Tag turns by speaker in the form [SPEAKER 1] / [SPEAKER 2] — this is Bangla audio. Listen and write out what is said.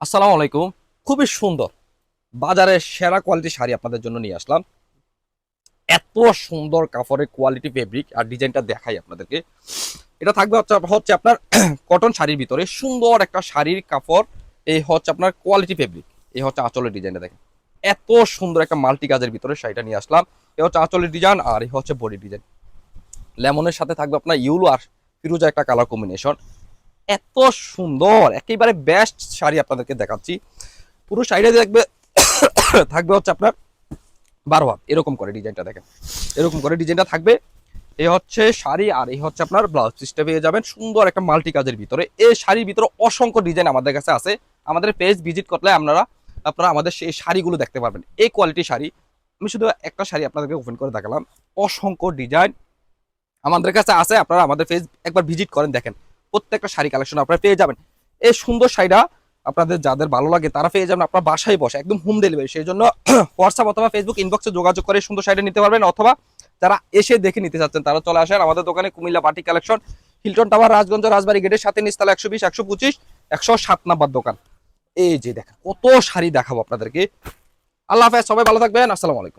[SPEAKER 1] আসসালামু আলাইকুম। খুবই সুন্দর বাজারে সেরা কোয়ালিটি শাড়ি আপনাদের জন্য নিয়ে আসলাম। এত সুন্দর কাপড়ের কোয়ালিটি ফেব্রিক আর ডিজাইনটা দেখাই আপনাদেরকে। এটা থাকবে হচ্ছে হচ্ছে আপনার কটন শাড়ির ভিতরে সুন্দর একটা শাড়ির কাপড়। এই হচ্ছে আপনার কোয়ালিটি ফেব্রিক এই হচ্ছে আঁচলের ডিজাইনটা দেখেন। এত সুন্দর একটা মাল্টি কাজের ভিতরে শাড়িটা নিয়ে আসলাম। এই হচ্ছে আঁচলের ডিজাইন আর এই হচ্ছে বডি ডিজাইন। লেমনের সাথে থাকবে আপনার ইউলো আর ফিরুজা একটা কালার কম্বিনেশন এত সুন্দর, একেবারে বেস্ট শাড়ি আপনাদেরকে দেখাচ্ছি। পুরো শাড়িটা দেখবে, থাকবে হচ্ছে আপনার বারো হাত, এরকম করে ডিজাইনটা দেখেন। এরকম করে ডিজাইনটা থাকবে। এ হচ্ছে শাড়ি আর এই হচ্ছে আপনার ব্লাউজ পিসটা পেয়ে যাবেন সুন্দর একটা মাল্টি কাজের ভিতরে। এই শাড়ির ভিতরে অসংখ্য ডিজাইন আমাদের কাছে আছে। আমাদের পেজ ভিজিট করলে আপনারা আপনারা আমাদের সেই শাড়িগুলো দেখতে পারবেন। এই কোয়ালিটি শাড়ি। আমি শুধু একটা শাড়ি আপনাদেরকে ওপেন করে দেখালাম। অসংখ্য ডিজাইন আমাদের কাছে আছে। আপনারা আমাদের পেজ একবার ভিজিট করেন, দেখেন। প্রত্যেকটা শাড়ি কালেকশন আপনারা পেয়ে যাবেন। এই সুন্দর শাড়িটা আপনাদের যাদের ভালো লাগে, তারা পেয়ে যাবেন, আপনার বাসায় বসে, একদম হোম ডেলিভারি সেই জন্য হোয়াটসঅ্যাপ অথবা ফেসবুক ইনবক্সে যোগাযোগ করে সুন্দর শাড়িটা নিতে পারবেন, অথবা যারা এসে দেখে নিতে চাচ্ছেন, তারা চলে আসেন আমাদের দোকানে, Cumilla party collection Hilton tower Rajganj Rajbari গেটের সাথে নিচতলা একশো বিশ, একশো পঁচিশ, একশো সাত নাম্বার দোকান। এই যে দেখেন, কত শাড়ি দেখাবো আপনাদেরকে। আল্লাহ হাফেজ, সবাই ভালো থাকবেন, আসসালামু আলাইকুম।